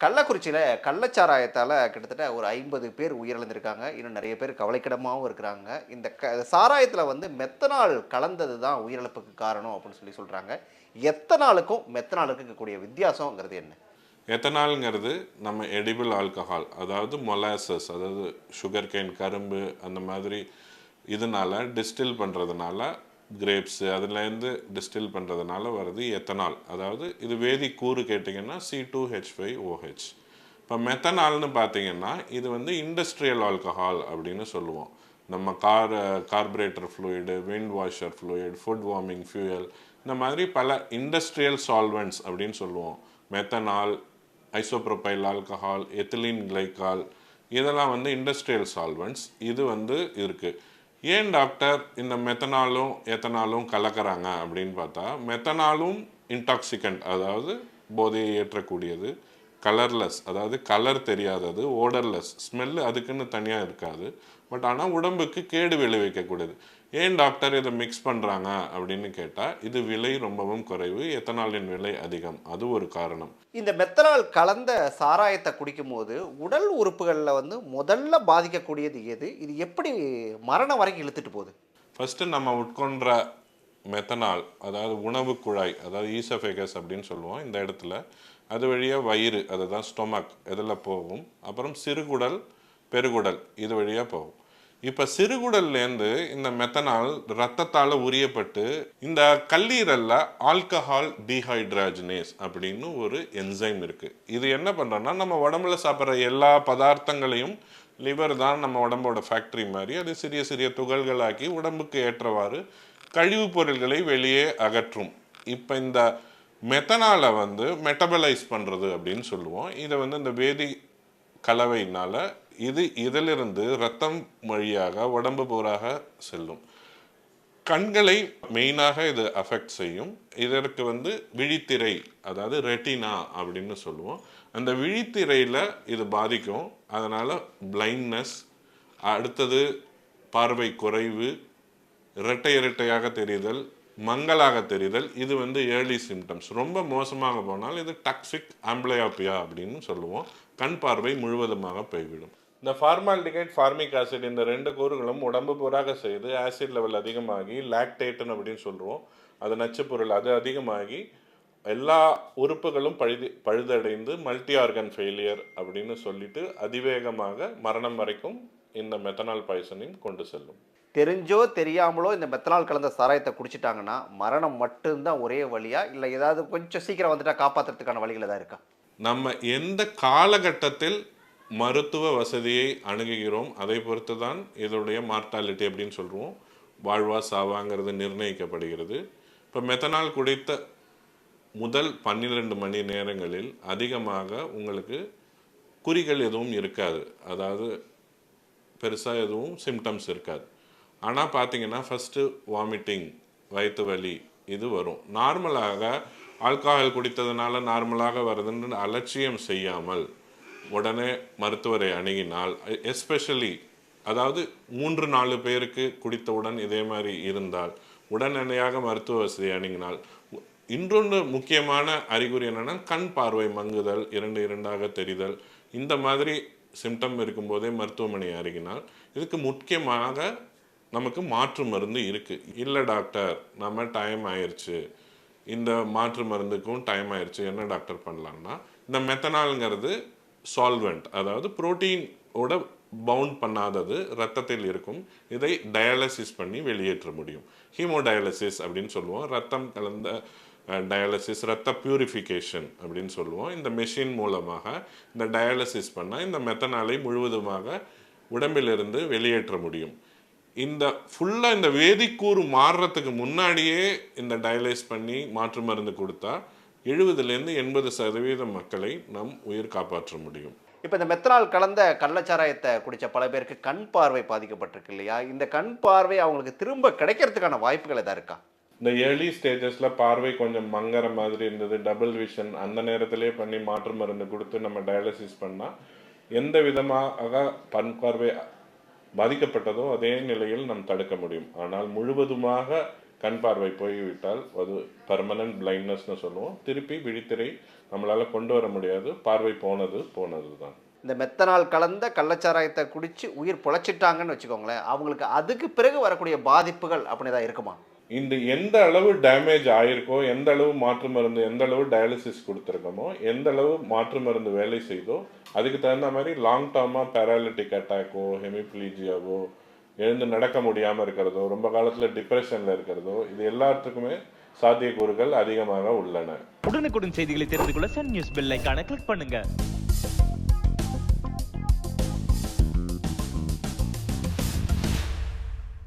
கள்ளக்குறிச்சியில் கள்ளச்சாராயத்தால் கிட்டத்தட்ட ஒரு ஐம்பது பேர் உயிரிழந்திருக்காங்க. இன்னும் நிறைய பேர் கவலைக்கிடமாகவும் இருக்கிறாங்க. இந்த க சாராயத்தில் வந்து மெத்தனால் கலந்தது தான் உயிரிழப்புக்கு காரணம் அப்படின்னு சொல்லி சொல்கிறாங்க எத்தனாலுக்கும் மெத்தனாலுக்கு இருக்கக்கூடிய வித்தியாசங்கிறது என்ன? எத்தனாலுங்கிறது நம்ம எடிபிள் ஆல்கஹால் அதாவது மொலாசஸ் அதாவது சுகர் கேன் கரும்பு அந்த மாதிரி இதனால் டிஸ்டில் பண்ணுறதுனால கிரேப்ஸு அதுலேருந்து டிஸ்டில் பண்ணுறதுனால வருது எத்தனால் அதாவது இது வேதி கூறு கேட்டிங்கன்னா C two H five OH இப்போ மெத்தனால்னு பார்த்தீங்கன்னா இது வந்து இண்டஸ்ட்ரியல் ஆல்கஹால் அப்படின்னு சொல்லுவோம். நம்ம car carburettor fluid wind washer fluid foot warming fuel இந்த மாதிரி பல இண்டஸ்ட்ரியல் சால்வெண்ட்ஸ் அப்படின்னு சொல்லுவோம். Methanol isopropyl alcohol ethylene glycol இதெல்லாம் வந்து இண்டஸ்ட்ரியல் சால்வெண்ட்ஸ் இது வந்து இருக்குது ஏன் டாக்டர் இந்த மெத்தனாலும் எத்தனாலும் கலக்கிறாங்க அப்படின்னு பார்த்தா மெத்தனாலும் இன்டாக்சிகண்ட் அதாவது போதையை ஏற்றக்கூடியது. கலர்லெஸ் அதாவது கலர் தெரியாதது ஓடர்லெஸ் ஸ்மெல்லு அதுக்குன்னு தனியாக இருக்காது. பட் ஆனால் உடம்புக்கு கேடு விளைவிக்கக்கூடியது ஏன் டாக்டர் இதை மிக்ஸ் பண்ணுறாங்க அப்படின்னு கேட்டால் இது விலை ரொம்பவும் குறைவு எத்தனாலின் விலை அதிகம்? அது ஒரு காரணம். இந்த மெத்தனால் கலந்த சாராயத்தை குடிக்கும்போது உடல் உறுப்புகளில் வந்து முதல்ல பாதிக்கக்கூடியது எது? இது எப்படி மரணம் வரைக்கும் இழுத்துட்டு போகுது? ஃபஸ்ட்டு நம்ம உட்கொண்ட மெத்தனால் அதாவது உணவு குழாய் அதாவது ஈசோஃபேகஸ் அப்படின்னு சொல்லுவோம் இந்த இடத்துல. அது வழியாக வயிறு அதுதான் ஸ்டொமக் இதில் போகும்? அப்புறம் சிறுகுடல் பெருகுடல் இது வழியாக போகும். இப்போ சிறுகுடல்லேருந்து இந்த மெத்தனால் ரத்தத்தால் உரியப்பட்டு இந்த கல்லீரலில் ஆல்கஹால் டீஹைட்ராஜினேஸ் அப்படின்னு ஒரு என்சைம் இருக்குது இது என்ன பண்ணுறோன்னா நம்ம உடம்புல சாப்பிட்ற எல்லா பதார்த்தங்களையும் லிவர் தான் நம்ம உடம்போட ஃபேக்ட்ரி மாதிரி அது சிறிய சிறிய துகள்களாக்கி உடம்புக்கு ஏற்றவாறு கழிவுப் பொருள்களை வெளியே அகற்றும். இப்போ இந்த மெத்தனாலை வந்து மெட்டபலைஸ் பண்ணுறது அப்படின்னு சொல்லுவோம். இதை வந்து இந்த வேதி கலவையினால் இது இதிலிருந்து ரத்தம் வழியாக உடம்பு பூராக செல்லும். கண்களை மெயினாக இது அஃபெக்ட் செய்யும். இதற்கு வந்து விழித்திரை அதாவது ரெட்டினா அப்படின்னு சொல்லுவோம். அந்த விழித்திரையில் இது பாதிக்கும். அதனால் பிளைண்ட்னஸ் அடுத்தது பார்வை குறைவு இரட்டை இரட்டையாக தெரிதல் மங்கலாக தெரிதல். இது வந்து ஏர்லி சிம்டம்ஸ் ரொம்ப மோசமாக போனால் இது டக்ஸிக் ஆம்பிளையாப்பியா அப்படின்னு சொல்லுவோம். கண் பார்வை முழுவதுமாக போய்விடும். இந்த ஃபார்மால்டிகைட் ஃபார்மிக் ஆசிட் இந்த ரெண்டு கூறுகளும் உடம்பு பூராக செய்து ஆசிட் லெவல் அதிகமாகி லாக்டேட்டன் அப்படின்னு சொல்லுவோம் அது நச்சுப்பொருள். அது அதிகமாகி எல்லா உறுப்புகளும் பழுது பழுதடைந்து மல்டி ஆர்கன் ஃபெயிலியர் அப்படின்னு சொல்லிட்டு அதிவேகமாக மரணம் வரைக்கும் இந்த மெத்தனால் பாய்சனையும் கொண்டு செல்லும். தெரிஞ்சோ தெரியாமலோ இந்த மெத்தனால் கலந்த சாராயத்தை குடிச்சிட்டாங்கன்னா மரணம் மட்டும்தான் ஒரே வழியா? இல்லை ஏதாவது கொஞ்சம் சீக்கிரம் வந்துட்டா காப்பாற்றுறதுக்கான வழிகள் தான் இருக்கா? நம்ம எந்த காலகட்டத்தில் மருத்துவ வசதியை அணுகுகிறோம் அதை பொறுத்து தான் இதோடைய மார்ட்டாலிட்டி அப்படின்னு சொல்கிறோம் வாழ்வா சாவாங்கிறது நிர்ணயிக்கப்படுகிறது. இப்போ மெத்தனால் குடித்த முதல் பன்னிரெண்டு மணி நேரங்களில் அதிகமாக உங்களுக்கு குறிகள் எதுவும் இருக்காது. அதாவது பெருசாக எதுவும் சிம்டம்ஸ் இருக்காது. ஆனால் பார்த்தீங்கன்னா ஃபஸ்ட்டு வாமிட்டிங் வயிற்று வலி இது வரும். நார்மலாக ஆல்கஹால் குடித்ததுனால நார்மலாக வருதுன்னு அலட்சியம் செய்யாமல் உடனே மருத்துவரை அணுகினால் எஸ்பெஷலி அதாவது மூன்று நாலு பேருக்கு குடித்தவுடன் இதே மாதிரி இருந்தால் உடனடியாக மருத்துவ வசதி அணுகினால் இன்றொன்று முக்கியமான அறிகுறி என்னென்னா கண் பார்வை மங்குதல் இரண்டு இரண்டாக தெரிதல் இந்த மாதிரி சிம்டம் இருக்கும்போதே மருத்துவமனை அருகினால் இதுக்கு முக்கியமாக நமக்கு மாற்று மருந்து இருக்குது இல்லை டாக்டர் நம்ம டைம் ஆயிடுச்சு இந்த மாற்று மருந்துக்கும் டைம் ஆயிடுச்சு என்ன டாக்டர் பண்ணலாம்னா இந்த மெத்தனால்ங்கிறது சால்வெண்ட் அதாவது புரோட்டீனோட பவுண்ட் பண்ணாதது ரத்தத்தில் இருக்கும். இதை டயாலிசிஸ் பண்ணி வெளியேற்ற முடியும். ஹீமோடயாலிசிஸ் அப்படின்னு சொல்லுவோம். ரத்தம் கலந்த டயாலிசிஸ் ரத்த பியூரிஃபிகேஷன் அப்படின்னு சொல்லுவோம். இந்த மெஷின் மூலமாக இந்த டயாலிசிஸ் பண்ணால் இந்த மெத்தனாலை முழுவதுமாக உடம்பிலிருந்து வெளியேற்ற முடியும். இந்த ஃபுல்லாக இந்த வேதிக்கூறு மாறுறதுக்கு முன்னாடியே இந்த டயலைஸ் பண்ணி மாற்று மருந்து கொடுத்தா எழுபதுலேருந்து எண்பது சதவீத மக்களை நம் உயிர் காப்பாற்ற முடியும். இப்போ இந்த மெத்தனால் கலந்த கள்ளச்சாராயத்தை குடித்த பல பேருக்கு கண் பார்வை பாதிக்கப்பட்டிருக்கு இல்லையா? இந்த கண் பார்வை அவங்களுக்கு திரும்ப கிடைக்கிறதுக்கான வாய்ப்புகள் எதாவது இருக்கா? இந்த ஏர்லி ஸ்டேஜஸில் பார்வை கொஞ்சம் மங்கற மாதிரி இருந்தது. டபுள் விஷன் அந்த நேரத்திலே பண்ணி மாற்று மருந்து கொடுத்து நம்ம டயாலிசிஸ் பண்ணால் எந்த விதமாக பண் பார்வை பாதிக்கப்பட்டதோ அதே நிலையில் நாம் தடுக்க முடியும். ஆனால் முழுவதுமாக கண் பார்வை போய்விட்டால் அது பர்மனன்ட் பிளைண்ட்னஸ்னு சொல்லுவோம். திருப்பி விழித்திரை நம்மளால் கொண்டு வர முடியாது. பார்வை போனது போனது தான் இந்த மெத்தனால் கலந்த கள்ளச்சாராயத்தை குடித்து உயிர் பொழைச்சிட்டாங்கன்னு வச்சுக்கோங்களேன் அவங்களுக்கு அதுக்கு பிறகு வரக்கூடிய பாதிப்புகள் அப்படி தான் இருக்குமா? இந்த எந்த அளவு டேமேஜ் ஆயிருக்கோ எந்த அளவு மாற்று மருந்து எந்த அளவு டயாலிசிஸ் கொடுத்துருக்கோமோ எந்த அளவு மாற்று மருந்து வேலை செய்தோ அதுக்கு தகுந்த மாதிரி லாங் டேர்மாக பேராலிட்டிக் அட்டாக்கோ ஹெமிப்ளீஜியாவோ எழுந்து நடக்க முடியாமல் இருக்கிறதோ ரொம்ப காலத்தில் டிப்ரெஷனில் இருக்கிறதோ இது எல்லாத்துக்குமே சாத்தியக்கூறுகள் அதிகமாக உள்ளன. உடனுக்குடன் செய்திகளை தெரிந்து கொள்ள சன் நியூஸ் பெல் ஐக்கான கிளிக் பண்ணுங்க.